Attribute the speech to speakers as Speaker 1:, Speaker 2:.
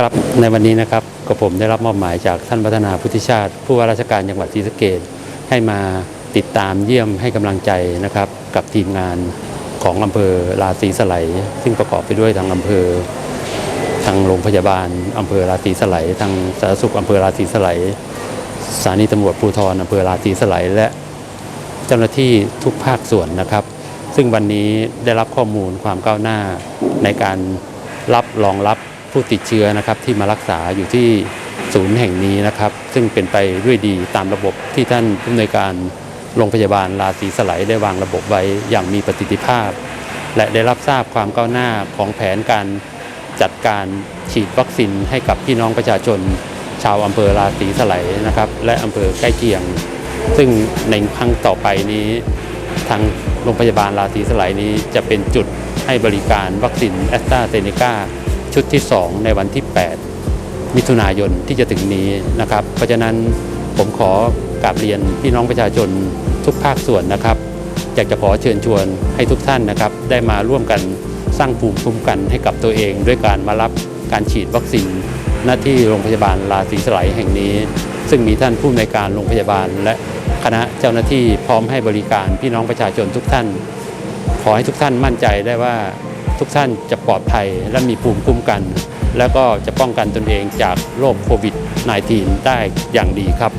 Speaker 1: ครับในวันนี้นะครับก็ผมได้รับมอบหมายจากท่านพัฒนาพุทธิชาติ ผู้ว่าราชการจังหวัดศรีสะเกษให้มาติดตามเยี่ยมให้กำลังใจนะครับ กับทีมงานของอำเภอราศีสไลซึ่งประกอบไปด้วยทางอำเภอ ทางโรงพยาบาลอำเภอราศีสไลทางสาธารณสุขอำเภอราศีสไลสถานีตำรวจภูธรอำเภอราศีสไลและเจ้าหน้าที่ทุกภาคส่วนนะครับ ซึ่งวันนี้ได้รับข้อมูลความก้าวหน้าในการรับรองรับ ผู้ติดเชื้อนะครับที่มารักษาอยู่ที่ศูนย์แห่งนี้นะครับ ซึ่งเป็นไปด้วยดีตามระบบที่ท่านผู้อำนวยการโรงพยาบาลราศีสไลยได้วางระบบไว้อย่างมีประสิทธิภาพ และได้รับทราบความก้าวหน้าของแผนการจัดการฉีดวัคซีนให้กับพี่น้องประชาชน ชาวอำเภอราศีสไลยนะครับ และอำเภอใกล้เคียง ซึ่งในครั้งต่อไปนี้ทางโรงพยาบาลราศีสไลยนี้จะเป็นจุดให้บริการวัคซีนแอสตราเซเนกา ชุดที่ 2 ในวันที่ 8 มิถุนายนที่จะถึงนี้นะครับ เพราะฉะนั้นผมขอกราบเรียนพี่น้องประชาชนทุกภาคส่วนนะครับ อยากจะขอเชิญชวนให้ทุกท่านนะครับ ได้มาร่วมกันสร้างภูมิคุ้มกันให้กับตัวเอง ด้วยการมารับการฉีดวัคซีนหน้าที่โรงพยาบาลราศีสไลยแห่งนี้ ซึ่งมีท่านผู้ในวยการโรงพยาบาล และคณะเจ้าหน้าที่พร้อมให้บริการพี่น้องประชาชนทุกท่าน ขอให้ทุกท่านมั่นใจได้ว่า ทุกท่านจะปลอดภัยและมีภูมิคุ้มกัน แล้วก็จะป้องกันตนเองจากโรคโควิด -19 ได้อย่างดีครับ